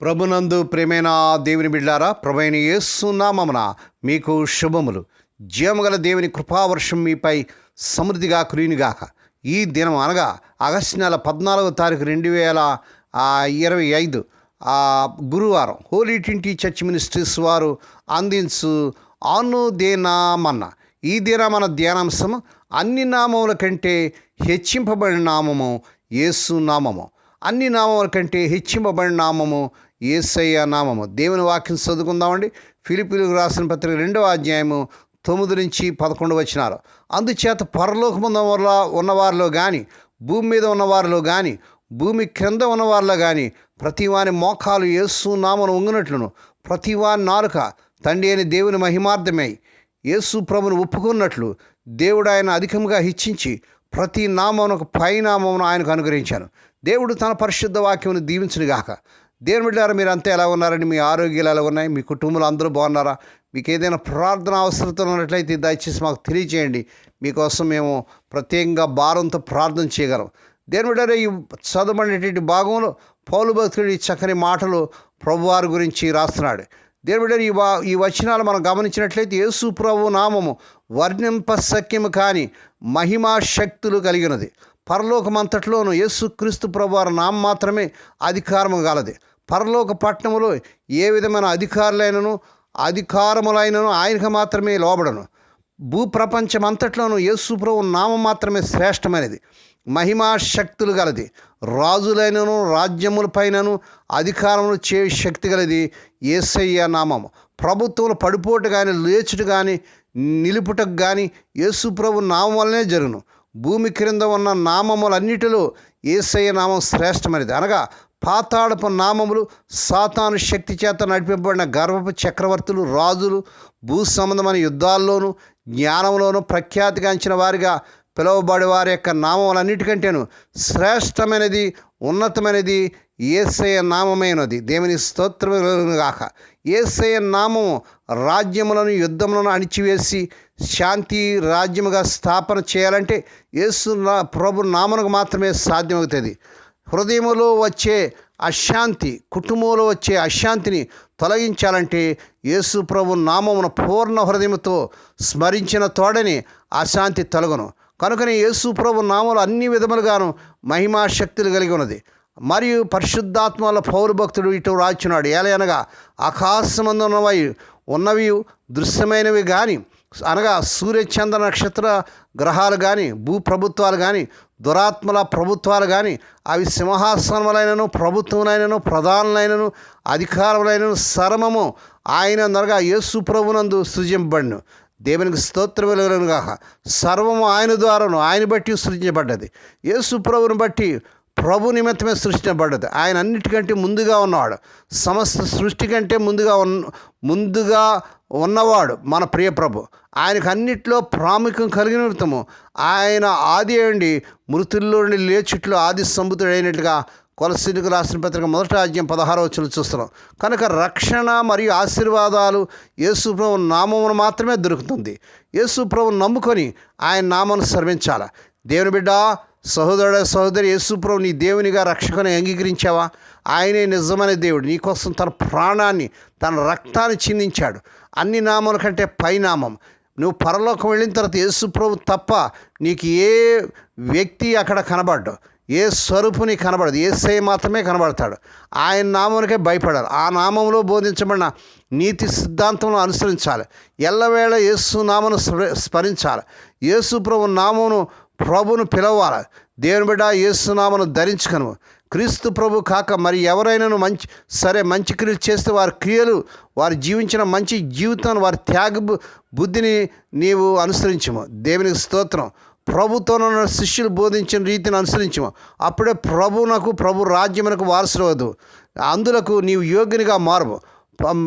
ప్రభునందు ప్రేమైన దేవుని బిడ్డారా ప్రభైన యేసునామమున మీకు శుభములు. జీవగల దేవుని కృపావర్షం మీపై సమృద్ధిగా కురినిగాక ఈ దినం అనగా ఆగస్టు నెల పద్నాలుగో తారీఖు రెండు వేల ఇరవై ఐదు గురువారం హోలీ ట్వంటీ చర్చ్ మినిస్ట్రీస్ వారు అందించు అనుదేనామన్న. ఈ దినమన ధ్యానాంశము అన్ని నామముల కంటే హెచ్చింపబడిన నామము యేసు నామము. అన్ని నామముల కంటే హెచ్చింపబడిన నామము ఏసయ్య నామము. దేవుని వాక్యం చదువుకుందామండి. ఫిలిపిలకు రాసిన పత్రిక రెండవ అధ్యాయము తొమ్మిది నుంచి పదకొండు వచ్చినారు అందుచేత పరలోకముందు వల్ల ఉన్నవారిలో కానీ భూమి మీద ఉన్నవారిలో కానీ భూమి క్రింద ఉన్నవారిలో కానీ ప్రతివాని మోకాలు యేసు నామను ఉంగినట్లును ప్రతివాని నాలుక తండ్రి అని దేవుని మహిమార్థమై. యేసు ప్రభును ఒప్పుకున్నట్లు దేవుడు ఆయన అధికంగా హెచ్చించి ప్రతి నామమునకు పై నామమును ఆయనకు అనుగ్రహించాను. దేవుడు తన పరిశుద్ధ వాక్యమును దీవించునుగాక. దేవుని బిడ్డారా మీరు అంతా ఎలా ఉన్నారని మీ ఆరోగ్యాలు ఎలా ఉన్నాయి? మీ కుటుంబంలో అందరూ బాగున్నారా? మీకు ఏదైనా ప్రార్థన అవసరత ఉన్నట్లయితే దయచేసి మాకు తెలియచేయండి. మీకోసం మేము ప్రత్యేకంగా భారంతో ప్రార్థన చేయగలం. దేవుని బిడ్డారా ఈ చదవబడినటువంటి భాగంలో పౌలు భక్తుడి చక్కని మాటలు ప్రభువారి గురించి రాస్తున్నాడు. దేవుని ఈ వా ఈ వచనాలు మనం గమనించినట్లయితే యేసు ప్రభు నామము వర్ణింప సఖ్యము కాని మహిమా శక్తులు కలిగినది. పరలోకమంతట్లోనూ యేసు క్రీస్తు ప్రభు వారి నామం మాత్రమే అధికారము గలది. పరలోక పట్టణములో ఏ విధమైన అధికారులైనను అధికారములైనను ఆయనకు మాత్రమే లోబడను. భూప్రపంచమంతట్లోనూ యేసు ప్రభు నామం మాత్రమే శ్రేష్టమైనది. మహిమా శక్తులు గలది. రాజులైనను రాజ్యములపైనను అధికారములు చే శక్తి గలది ఏసయ్య నామము. ప్రభుత్వం పడిపోటు కానీ లేచుట కానీ నిలుపుటకు కానీ యేసుప్రభు నామం వల్లనే జరుగును. భూమి క్రింద ఉన్న నామములన్నిటిలో ఏసయ్య నామం శ్రేష్టమైనది. అనగా పాతాళపు నామములు సాతాను శక్తి చేత నడిపింపబడిన గర్వపు చక్రవర్తులు రాజులు భూ సంబంధమైన యుద్ధాల్లోనూ జ్ఞానంలోనూ ప్రఖ్యాతిగాంచిన వారిగా పిలువబడే వారి యొక్క నామములన్నిటికంటేను శ్రేష్టమైనది ఉన్నతమైనది ఏసయ నామమైనది. దేవుని స్తోత్రములను ఏసయ నామము రాజ్యములను యుద్ధములను అణిచివేసి శాంతి రాజ్యముగా స్థాపన చేయాలంటే యేసు ప్రభు నామనకు మాత్రమే సాధ్యమవుతుంది. హృదయంలో వచ్చే అశాంతి కుటుంబంలో వచ్చే అశాంతిని తొలగించాలంటే యేసు ప్రభు నామమున పూర్ణ హృదయంతో స్మరించిన తోడని అశాంతి తొలగను. కనుకనే యేసు ప్రభు నామలు అన్ని విధములుగాను మహిమా శక్తులు కలిగి ఉన్నది. మరియు పరిశుద్ధాత్మల పౌరభక్తుడు ఇటు రాచున్నాడు. ఏలయనగా ఆకాశమందు ఉన్నవి ఉన్నవి దృశ్యమైనవి కానీ అనగా సూర్యచంద్ర నక్షత్ర గ్రహాలు కానీ భూ ప్రభుత్వాలు కానీ దురాత్మల ప్రభుత్వాలు కానీ అవి సింహాసనములైనను ప్రభుత్వములైనను ప్రధానులైనను అధికారములైనను సర్వము ఆయన నరగా యేసు ప్రభునందు సృజింపబడిను. దేవునికి స్తోత్ర గాక. సర్వము ఆయన ద్వారాను ఆయన బట్టి సృజించబడ్డది. యేసు ప్రభుని బట్టి ప్రభు నిమిత్తమే సృష్టించబడ్డది ఆయన అన్నిటికంటే ముందుగా ఉన్నవాడు. సమస్త సృష్టి కంటే ముందుగా ఉన్న ముందుగా ఉన్నవాడు మన ప్రియప్రభు ఆయనకు అన్నిట్లో ప్రాముఖ్యం కలిగిన వృత్తము. ఆయన ఆది అయ్యండి మృతుల్లో నుండి లేచుట్లు ఆది సంబుతుడైనట్లుగా కొలసీలకు రాసిన పత్రిక మొదటి రాజ్యం పదహారవ వచ్చిన చూస్తున్నాం. కనుక రక్షణ మరియు ఆశీర్వాదాలు యేసుప్రభు నామమును మాత్రమే దొరుకుతుంది. యేసుప్రభు నమ్ముకొని ఆయన నామను సర్వించాలి? దేవుని బిడ్డ సహోదరుడ సహోదరి యేసుప్రభు నీ దేవునిగా రక్షకుని అంగీకరించావా? ఆయనే నిజమైన దేవుడు. నీకోసం తన ప్రాణాన్ని తన రక్తాన్ని చిందించాడు. అన్ని నామముల కంటే పై నామం. నువ్వు పరలోకం వెళ్ళిన తర్వాత యేసు ప్రభు తప్ప నీకు ఏ వ్యక్తి అక్కడ కనబడ్డు. ఏ స్వరూపు నీకు కనబడదు. ఏసై మాత్రమే కనబడతాడు. ఆయన నామమునికే భయపడాలి. ఆ నామంలో బోధించబడిన నీతి సిద్ధాంతంలో అనుసరించాలి. ఎల్లవేళ యేసు నామను స్మరించాలి. యేసు ప్రభు నామమును ప్రభును పిలవాలి. దేవుని బిడ్డ యేసు నామను ధరించుకను. క్రీస్తు ప్రభు కాక మరి ఎవరైనాను మంచి సరే మంచి క్రియలు చేస్తే వారి క్రియలు వారు జీవించిన మంచి జీవితాన్ని వారి త్యాగ బుద్ధిని నీవు అనుసరించము. దేవునికి స్తోత్రం. ప్రభుత్వం శిష్యులు బోధించిన రీతిని అనుసరించము. అప్పుడే ప్రభునకు ప్రభు రాజ్యమునకు వారసులవద్దు అందులకు నీవు యోగ్యునిగా మారవు.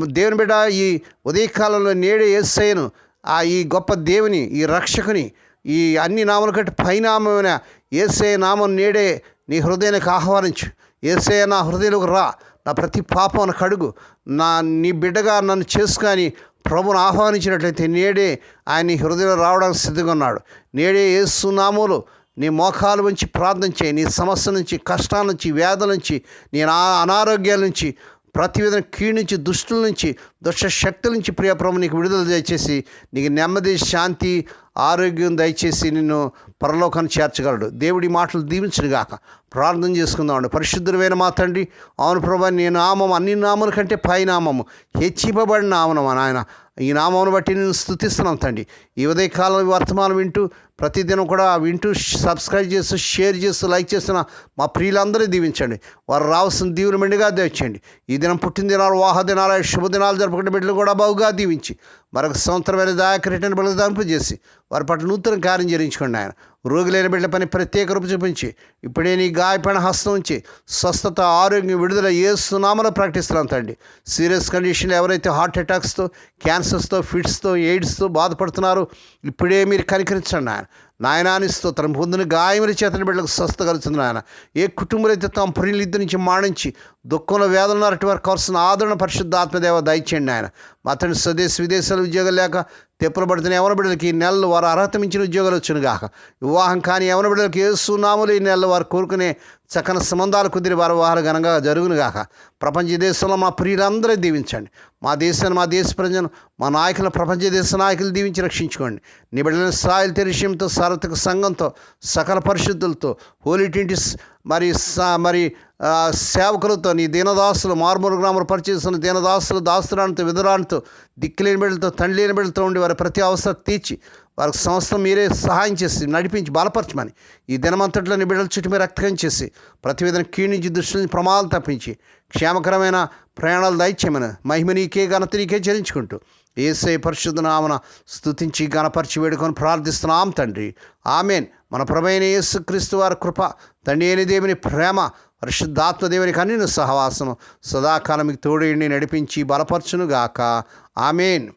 దేవుని బిడ్డ ఈ ఉదయకాలంలో నేడే ఏసయ్యను. ఆ ఈ గొప్ప దేవుని ఈ రక్షకుని ఈ అన్ని నామల కంటే పైనామైన ఏసే నామం నేడే నీ హృదయానికి ఆహ్వానించు. ఏసే నా హృదయంలోకి రా నా ప్రతి పాపం కడుగు. నా నీ బిడ్డగా నన్ను చేసుకొని ప్రభుని ఆహ్వానించినట్లయితే నేడే ఆయన నీ హృదయంలో రావడానికి సిద్ధంగా ఉన్నాడు. నేడే ఏసునామములు నీ మోకాలు ఉంచి ప్రార్థన చేయి. నీ సమస్య నుంచి కష్టాల నుంచి వ్యాధుల నుంచి నీ అనారోగ్యాల నుంచి ప్రతి విధంగా కీడు నుంచి దుష్టుల నుంచి దుష్ట శక్తుల నుంచి ప్రియప్రభు నీకు విడుదల దయచేసి నీకు నెమ్మది శాంతి ఆరోగ్యం దయచేసి నిన్ను పరలోకాన్ని చేర్చగలడు. దేవుడి మాటలు దీవించను గాక. ప్రార్థన చేసుకుందామండి పరిశుద్ధమైన మా తండ్రి అవును ప్రభా నీ నామం అన్ని నామల కంటే పై నామము హెచ్చింపబడిన నామం నాయన. ఈ నామమును బట్టి నేను స్థుతిస్తున్నాను తండ్రి. ఈ ఉదయకాలం వర్తమానం వింటూ ప్రతిదినం కూడా వింటూ సబ్స్క్రైబ్ చేస్తూ షేర్ చేస్తూ లైక్ చేస్తున్న మా ప్రియులందరూ దీవించండి. వారు రావాల్సిన దీవులు మెండుగా దీవించండి ఈ దినం పుట్టిన దినాలు వాహ దినాలు శుభదినాలు జరుపుకునే బిడ్డలు కూడా బాగుగా దీవించి మరొక సంవత్సరమైన దాయకరిటని బిడ్డలు చేసి వారి పట్ల నూతన కార్యం జరిగించుకోండి ఆయన రోగులైన బిడ్డల పని ప్రత్యేక రూపు చూపించి ఇప్పుడే నీ గాయపడిన హస్తం ఉంచి స్వస్థత ఆరోగ్యం విడుదల ఏ సునామలో ప్రకటిస్తున్నాం తండ్రి. సీరియస్ కండిషన్లో ఎవరైతే హార్ట్ అటాక్స్తో క్యాన్సర్స్తో ఫిట్స్తో ఎయిడ్స్తో బాధపడుతున్నారో ఇప్పుడే మీరు కనికరించండి ఆయన నాయనాని స్తోత్రం. పొందిన గాయముల చేతని బిడ్డలకు స్వస్థ కలుగుతుంది నాయన. ఏ కుటుంబలైతే తాము తమ నుంచి మాణించి దుఃఖంలో వేదన అటు వారికి కావాల్సిన ఆదరణ పరిశుద్ధ ఆత్మదేవ దయచేయండి ఆయన అతని స్వదేశ విదేశాల ఉద్యోగాలు లేక తెప్పులు పడుతున్న ఎవరి బిడ్డలకి ఈ నెలలు వారు అర్హత మించిన ఉద్యోగాలు వచ్చును గాక వివాహం కానీ ఎవరి బిడ్డలకి ఏ సునాములు ఈ నెలలు వారు కోరుకునే చక్కని సంబంధాలు కుదిరి వారి వారు ఘనంగా జరుగునుగాక ప్రపంచ దేశంలో మా ప్రియులందరూ దీవించండి. మా దేశాన్ని మా దేశ ప్రజలను మా నాయకులను ప్రపంచ దేశ నాయకులు దీవించి రక్షించుకోండి. నీ బిడ్డలను సాయిల్ తెరిషంతో సారథిక సంఘంతో సకల పరిశుద్ధులతో హోలీ ట్వంటీ మరి సా- మరి సేవకులతో నీ దీనదాసులు మార్మూరు గ్రామంలో పరిచేస్తున్న దీనదాసులు దాసురానితో విధురానితో దిక్కులేని బిడ్డలతో తండ్రి లేని బిడ్డలతో ఉండి వారి ప్రతి అవసరం తీర్చి వారికి సంస్థ మీరే సహాయం చేసి నడిపించి బలపరచమని ఈ దినమంతట్లో నీ బిడ్డల చుట్టూ మీరు రక్తకం చేసి ప్రతి విధంగా కీణించి దృష్టి నుంచి ప్రమాదాలు తప్పించి క్షేమకరమైన ప్రయాణాలు దయచేయమని మహిమ నీకే ఘనత నీకే చెల్లించుకుంటూ ఏసై పరిశుద్ధ నామన స్థుతించి గణపరిచి వేడుకొని ప్రార్థిస్తున్నాం తండ్రి. ఆమెన్. మన ప్రభైన యేసుక్రీస్తు వారి కృప తండ్రి అయిన దేవుని ప్రేమ పరిశుద్ధాత్మ దేవునికి అన్ని సహవాసము. సదాకాలమికి మీకు నడిపించి బలపరచునుగాక. ఆమెన్.